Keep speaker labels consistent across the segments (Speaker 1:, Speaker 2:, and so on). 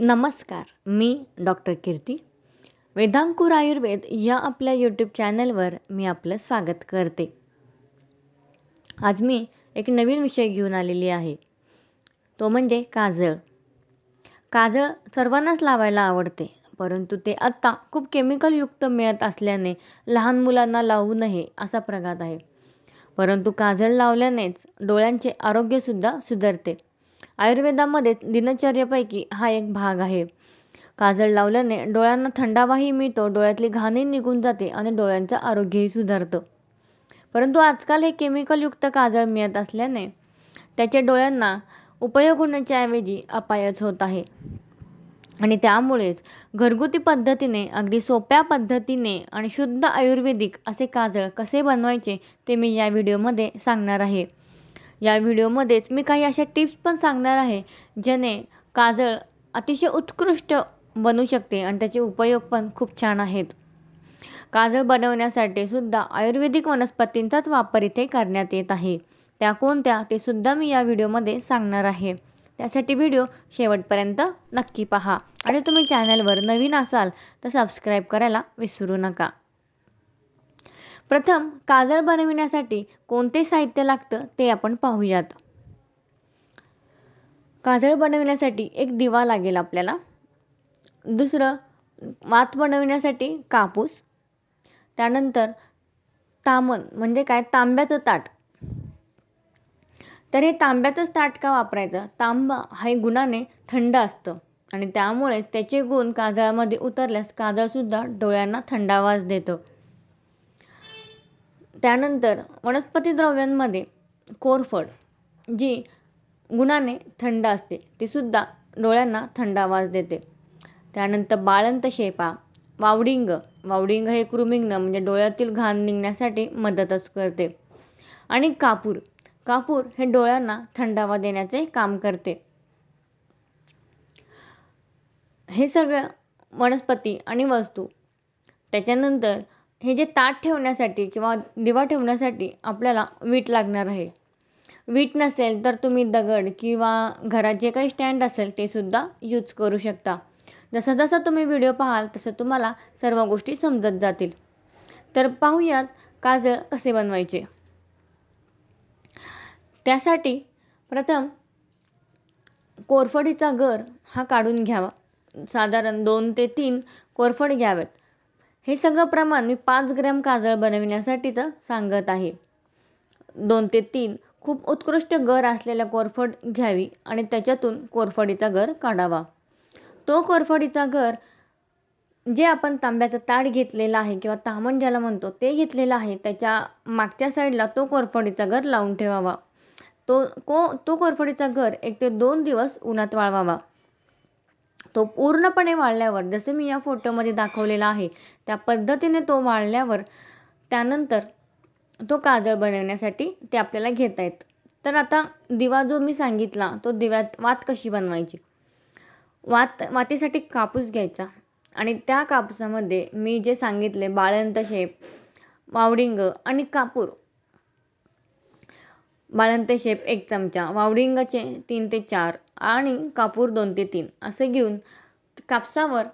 Speaker 1: नमस्कार मी डॉक्टर कीर्ती. वेदांकुर आयुर्वेद या आपल्या यूट्यूब चॅनलवर मी आपलं स्वागत करते. आज मी एक नवीन विषय घेऊन आलेली आहे. तो म्हणजे काजळ. काजळ सर्वांनाच लावायला आवडते परंतु ते आत्ता खूप केमिकलयुक्त मिळत असल्याने लहान मुलांना लावू नये असा प्रघात आहे. परंतु काजळ लावल्यानेच डोळ्यांचे आरोग्यसुद्धा सुधारते. आयुर्वेदामध्ये दिनचर्येपैकी हा एक भाग आहे. काजळ लावल्याने डोळ्यांना थंडावाही मिळतो डोळ्यातली घाणही निघून जाते आणि डोळ्यांचं आरोग्यही सुधारतं. परंतु आजकाल हे केमिकलयुक्त काजळ मिळत असल्याने त्याच्या डोळ्यांना उपयोग होण्याच्या ऐवजी अपायच होत आहे. आणि त्यामुळेच घरगुती पद्धतीने अगदी सोप्या पद्धतीने आणि शुद्ध आयुर्वेदिक असे काजळ कसे बनवायचे ते मी या व्हिडिओमध्ये सांगणार आहे. या व्हिडिओमध्येच मी काही अशा टिप्स पण सांगणार आहे ज्याने काजळ अतिशय उत्कृष्ट बनू शकते आणि त्याचे उपयोग पण खूप छान आहेत. काजळ बनवण्यासाठी सुद्धा आयुर्वेदिक वनस्पतींचाच वापर इथे करण्यात येत आहे. त्या कोणत्या ते सुद्धा मी या व्हिडिओमध्ये सांगणार आहे. त्यासाठी व्हिडिओ शेवटपर्यंत नक्की पहा आणि तुम्ही चॅनलवर नवीन असाल तर सबस्क्राईब करायला विसरू नका. प्रथम काजळ बनविण्यासाठी कोणते साहित्य लागतं ते आपण पाहूयात. काजळ बनविण्यासाठी एक दिवा लागेल आपल्याला. दुसरं वात बनविण्यासाठी कापूस. त्यानंतर तामण म्हणजे काय? तांब्याचं ताट. तर हे तांब्याचंच ताट का वापरायचं? तांब हे गुणाने थंड असतं. आणि त्यामुळे त्याचे गुण काजळामध्ये उतरल्यास काजळसुद्धा डोळ्यांना थंडावास देतं. त्यानंतर वनस्पती द्रव्यांमध्ये कोरफड जी गुणाने थंड असते तीसुद्धा डोळ्यांना थंड आवाज देते. त्यानंतर बाळंत शेपा वावडिंग. वावडिंग हे कृमिंगनं म्हणजे डोळ्यातील घाण निघण्यासाठी मदतच करते. आणि कापूर. कापूर हे डोळ्यांना थंडावा देण्याचे काम करते. हे सगळं वनस्पती आणि वस्तू. त्याच्यानंतर हे जे ताट ठेवण्यासाठी किंवा दिवा ठेवण्यासाठी आपल्याला वीट लागणार आहे. वीट नसेल तर तुम्ही दगड किंवा घरात जे काही स्टँड असेल ते सुद्धा यूज करू शकता. जसं जसं तुम्ही व्हिडिओ पाहाल तसं तुम्हाला सर्व गोष्टी समजत जातील. तर पाहूयात काजळ कसे बनवायचे. त्यासाठी प्रथम कोरफडीचा गर हा काढून घ्यावा. साधारण दोन ते तीन कोरफड घ्यावेत. हे सगळं प्रमाण मी पाच ग्रॅम काजळ बनविण्यासाठीचं सांगत आहे. दोन ते तीन खूप उत्कृष्ट गर असलेला कोरफड घ्यावी आणि त्याच्यातून कोरफडीचा गर काढावा. तो कोरफडीचा गर जे आपण तांब्याचा ताट घेतलेला आहे किंवा तामण ज्याला म्हणतो ते घेतलेलं आहे त्याच्या मागच्या साईडला तो कोरफडीचा गर लावून ठेवावा. तो को तो कोरफडीचा गर एक ते दोन दिवस उन्हात वाळवावा. तो पूर्णपणे वाळल्यावर जसे मी या फोटोमध्ये दाखवलेला आहे त्या पद्धतीने तो वाळल्यावर त्यानंतर तो काजळ बनवण्यासाठी ते आपल्याला घेता येत. तर आता दिवा जो मी सांगितला तो दिव्यात वात कशी बनवायची? वात वातीसाठी कापूस घ्यायचा आणि त्या कापूसामध्ये मी जे सांगितले बाळंत शेप मावडिंग आणि कापूर बाळंत शेप एक चमचा वावडिंगाचे तीन ते चार आणि कापूर दोन ते तीन असे घेऊन कापसावर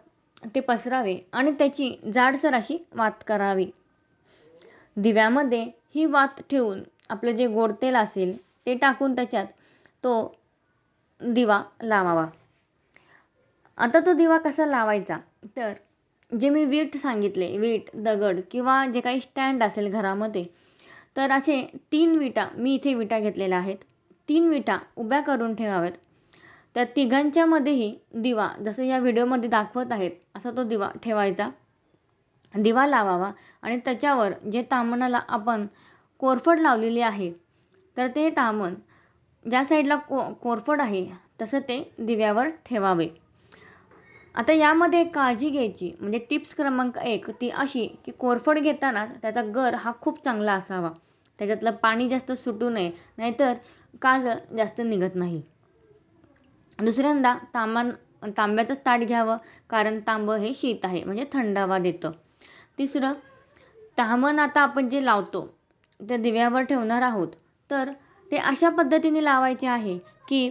Speaker 1: ते पसरावे आणि त्याची जाडसर अशी वात करावी. दिव्यामध्ये ही वात ठेवून आपलं जे गोड तेल असेल ते टाकून त्याच्यात तो दिवा लावावा. आता तो दिवा कसा लावायचा? तर जे मी वीट सांगितले वीट दगड किंवा जे काही स्टँड असेल घरामध्ये तर असे तीन विटा मी इथे विटा घेतलेल्या आहेत. तीन विटा उभ्या करून ठेवाव्यात. त्या तिघांच्यामध्येही दिवा जसं या व्हिडिओमध्ये दाखवत आहेत असा तो दिवा ठेवायचा. दिवा लावावा आणि त्याच्यावर जे तामणाला आपण कोरफड लावलेली आहे तर ते तामण ज्या साईडला को कोरफड आहे तसं ते दिव्यावर ठेवावे. आता यामध्ये काळजी घ्यायची म्हणजे टिप्स क्रमांक एक ती अशी की कोरफड घेताना त्याचा गर हा खूप चांगला असावा. त्याच्यातलं पाणी जास्त सुटू नये नाहीतर काजळ जास्त निघत नाही. दुसऱ्यांदा तांबा तांब्याचंच ताट घ्यावं कारण तांबं हे शीत आहे म्हणजे थंडावा देतं. तिसरं तामण आता आपण जे लावतो त्या दिव्यावर ठेवणार आहोत. तर ते अशा पद्धतीने लावायचे आहे की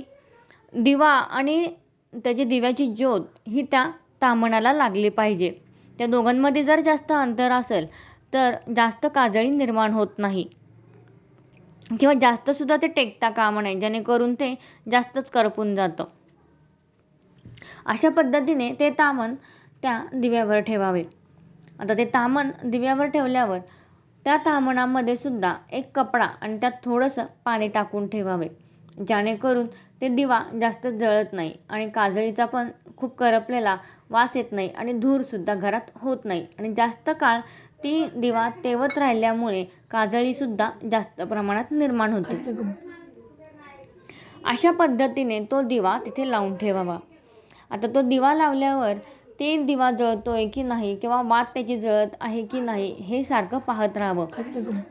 Speaker 1: दिवा आणि त्याची दिव्याची ज्योत ही त्या तामणाला लागली पाहिजे. त्या दोघांमध्ये जर जास्त अंतर असेल तर जास्त काजळी निर्माण होत नाही. किंवा जास्तसुद्धा ते टेकता कामा नये जेणेकरून ते जास्तच करपून जातं. अशा पद्धतीने ते तामण त्या दिव्यावर ठेवावे. आता ते तामण दिव्यावर ठेवल्यावर त्या तामणामध्ये सुद्धा एक कपडा आणि त्यात थोडंसं पाणी टाकून ठेवावे. जेणेकरून ते दिवा जास्त जळत नाही आणि काजळीचा पण खूप करपलेला वास येत नाही आणि धूरसुद्धा घरात होत नाही. आणि जास्त काळ ती दिवा तेवत राहिल्यामुळे काजळीसुद्धा जास्त प्रमाणात निर्माण होते. अशा पद्धतीने तो दिवा तिथे लावून ठेवावा. आता तो दिवा लावल्यावर ते दिवा जळतोय की नाही किंवा वात त्याची जळत आहे की नाही हे सारखं पाहत राहावं.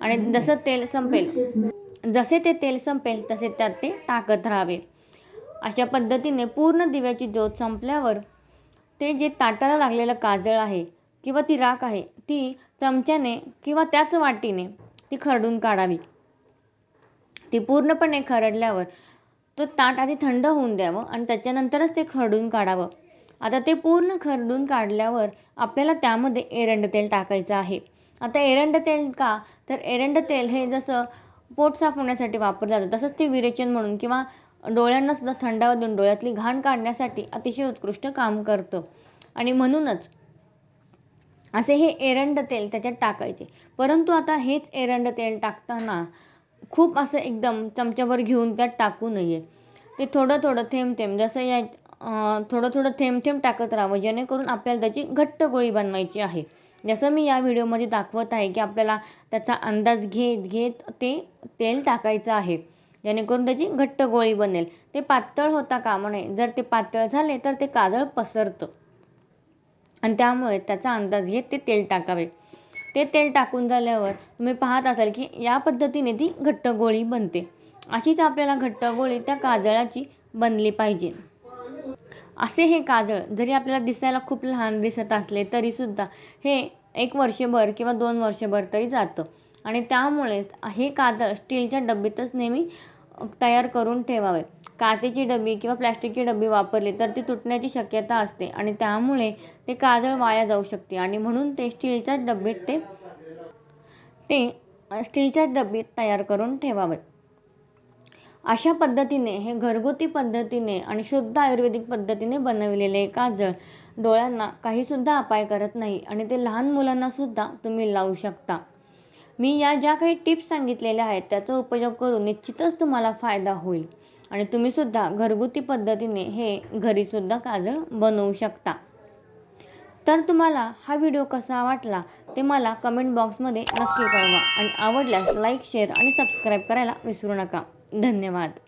Speaker 1: आणि जसं तेल संपेल. जसे ते तेल संपेल तसे त्यात ते टाकत राहावे. अशा पद्धतीने पूर्ण दिव्याची ज्योत संपल्यावर ते जे ताटाला लागलेलं काजळ आहे किंवा ती राख आहे ती चमच्याने किंवा त्याच वाटीने ती खरडून काढावी. ती पूर्णपणे खरडल्यावर तो ताट आधी थंड होऊन द्यावं आणि त्याच्यानंतरच ते खरडून काढावं. आता ते पूर्ण खरडून काढल्यावर आपल्याला त्यामध्ये एरंड तेल टाकायचं आहे. आता एरंड तेल का? तर एरंड तेल हे जसं पोट साफ होण्यासाठी वापरलं जातं तसंच ते विरेचन म्हणून किंवा डोळ्यांना सुद्धा थंडावा देऊन डोळ्यातली घाण काढण्यासाठी अतिशय उत्कृष्ट काम करतं. आणि म्हणूनच असे हे एरंड तेल त्याच्यात टाकायचे. परंतु आता हेच एरंड तेल टाकताना खूप असं एकदम चमच्याभर घेऊन त्यात टाकू नये. ते थोडं थोडं थेंब थेंब जसं या थोडं थोडं थेंब थेंब टाकत राहावं जेणेकरून आपल्याला त्याची घट्ट गोळी बनवायची आहे. जसं मी या व्हिडिओमध्ये दाखवत आहे की आपल्याला त्याचा अंदाज घेत घेत ते तेल टाकायचं आहे. जेणेकरून त्याची घट्ट गोळी बनेल. ते पातळ होता कामा नये. जर ते पातळ झाले तर ते काजळ पसरतं. आणि त्यामुळे त्याचा अंदाज घेत ते तेल टाकावे. ते तेल टाकून झाल्यावर तुम्ही पाहत असाल की या पद्धतीने ती घट्ट गोळी बनते. अशीच आपल्याला घट्ट गोळी त्या काजळाची बनली पाहिजे. असे हे काजळ जरी आपल्याला दिसायला खूप लहान दिसत असले तरीसुद्धा हे एक वर्षभर किंवा दोन वर्षभर तरी जातं. आणि त्यामुळेच हे काजळ स्टीलच्या डब्बीतच नेहमी तयार करून ठेवावे. काचेची डबी किंवा प्लॅस्टिकची डबी वापरली तर ती तुटण्याची शक्यता असते आणि त्यामुळे ते काजळ वाया जाऊ शकते आणि म्हणून ते स्टीलच्या डब्बीत ते ते स्टीलच्या डब्बीत तयार करून ठेवावे. अशा पद्धतीने हे घरगुती पद्धतीने आणि शुद्ध आयुर्वेदिक पद्धतीने बनवलेले काजळ डोळ्यांना काहीसुद्धा अपाय करत नाही आणि ते लहान मुलांनासुद्धा तुम्ही लावू शकता. मी या ज्या काही टिप्स सांगितलेल्या आहेत त्याचा उपयोग करून निश्चितच तुम्हाला फायदा होईल आणि तुम्हीसुद्धा घरगुती पद्धतीने हे घरीसुद्धा काजळ बनवू शकता. तर तुम्हाला हा व्हिडिओ कसा वाटला ते मला कमेंट बॉक्समध्ये नक्की कळवा आणि आवडल्यास लाईक शेअर आणि सबस्क्राईब करायला विसरू नका. धन्यवाद.